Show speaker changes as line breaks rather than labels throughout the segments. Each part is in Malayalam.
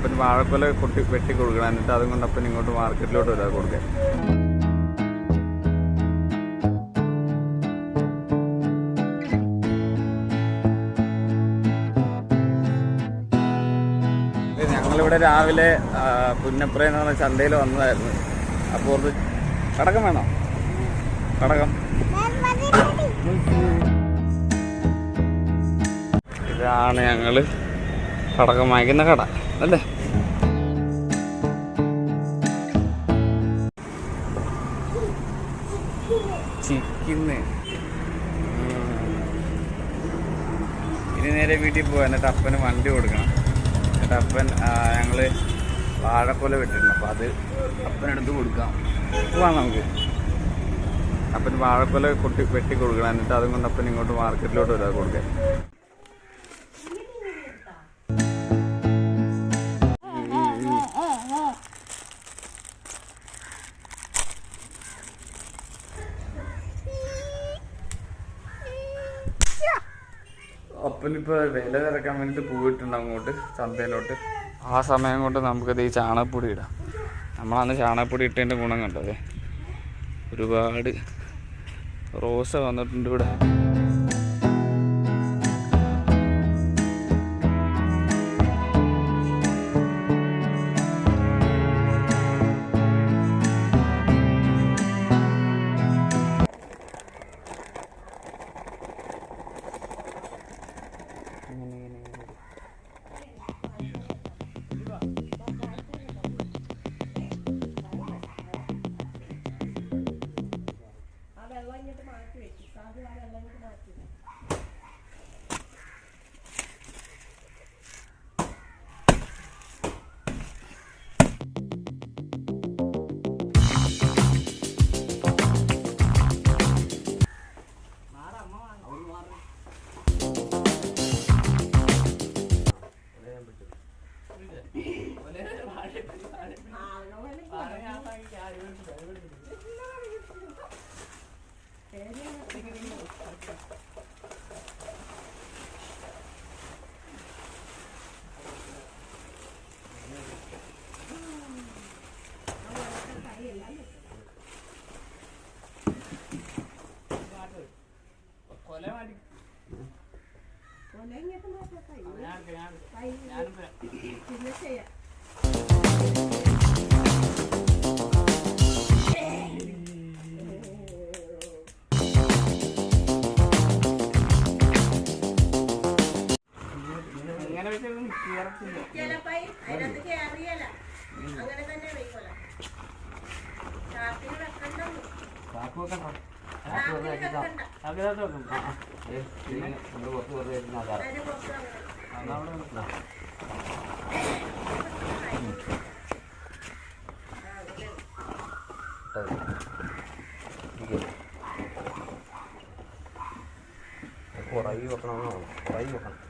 അപ്പം വാഴക്കൊല കൊട്ടി വെട്ടി കൊടുക്കണം. എന്നിട്ട് അതും കൊണ്ട് അപ്പം ഇങ്ങോട്ട് മാർക്കറ്റിലോട്ട് വരാതെ കൊടുക്കാൻ ഞങ്ങളിവിടെ രാവിലെ പുന്നപ്ര എന്ന് പറഞ്ഞ ചന്തയിൽ വന്നതായിരുന്നു. അപ്പോൾ കടകം വേണോ? കടകം. ഇതാണ് ഞങ്ങൾ കടകം വാങ്ങിക്കുന്ന കട. അല്ലേ? ഇനി നേരെ വീട്ടിൽ പോവാ. എന്നിട്ട് അപ്പന് വണ്ടി കൊടുക്കണം. എന്നിട്ട് അപ്പൻ ഞങ്ങൾ വാഴക്കൊല വെട്ടിട്ടുണ്ട്. അപ്പോൾ അത് അപ്പനെടുത്ത് കൊടുക്കാം. പോവാം നമുക്ക്. അപ്പൻ വാഴക്കൊല കൊട്ടി വെട്ടി കൊടുക്കണം. എന്നിട്ട് അതും കൊണ്ട് അപ്പൻ ഇങ്ങോട്ട് മാർക്കറ്റിലോട്ട് വരാതെ കൊടുക്കാൻ അപ്പനിപ്പോൾ വില തിരക്കാൻ വേണ്ടിയിട്ട് പോയിട്ടുണ്ട് അങ്ങോട്ട് ചന്തയിലോട്ട്. ആ സമയം കൊണ്ട് നമുക്കത് ഈ ചാണകപ്പൊടി ഇടാം. നമ്മളന്ന് ചാണകപ്പൊടി ഇട്ടതിന്റെ ഗുണം കണ്ടത് ഒരുപാട് റോസ വന്നിട്ടുണ്ട് ഇവിടെ.
ഞാനും പുറകിൽ വെക്കണമെന്നാണ് പുറകിൽ വെക്കണം.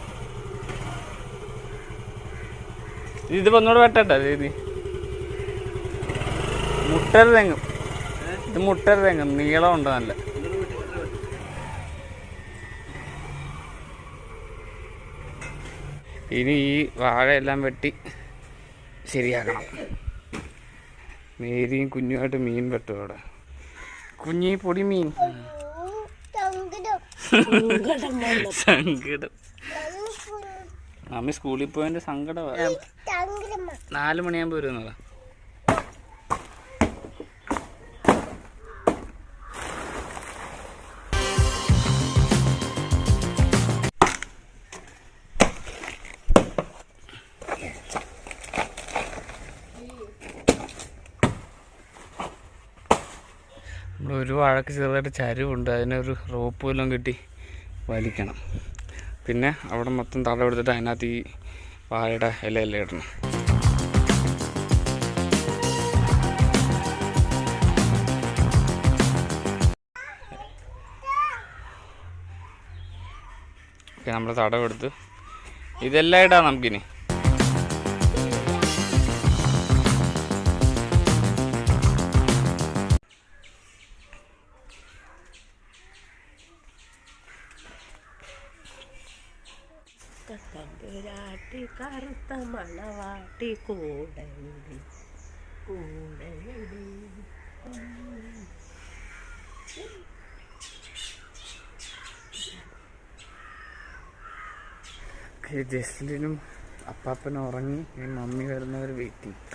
ഇത് ഒന്നുകൂടെ വെട്ടട്ടോ ഇത്. മുട്ടര തെങ്ങും. ഇത് മുട്ടര തെങ്ങും. നീളം ഉണ്ട് നല്ല. ഇനി ഈ വാഴയെല്ലാം വെട്ടി ശരിയാക്കണം. മേരിയും കുഞ്ഞുമായിട്ട് മീൻ വെട്ടും അവിടെ. കുഞ്ഞി പൊടി മീൻ. സങ്കടം മമ്മി സ്കൂളിൽ പോയതിന്റെ സങ്കടമാണ് നാല് മണിയാകുമ്പോ വരുന്നതാ ഒരു വാഴക്ക് ചെറുതായിട്ട് ചരിവുണ്ട്. അതിനൊരു റോപ്പ് വല്ലതും കിട്ടി വലിക്കണം. പിന്നെ അവിടെ മൊത്തം തടം എടുത്തിട്ട് അതിനകത്ത് ഈ വാഴയുടെ ഇലയെല്ലാം ഇടണം. ഓക്കെ നമ്മൾ തടവെടുത്ത്. ഇതെല്ലാം ഇടാം നമുക്കിനി.
തമ്പുരാട്ടി കറുത്ത മണവാട്ടി കൂടയുടി കൂടയുടി
ജസ്ലിനും അപ്പാപ്പനും ഉറങ്ങി മമ്മി വരുന്നവർ ചെയ്യും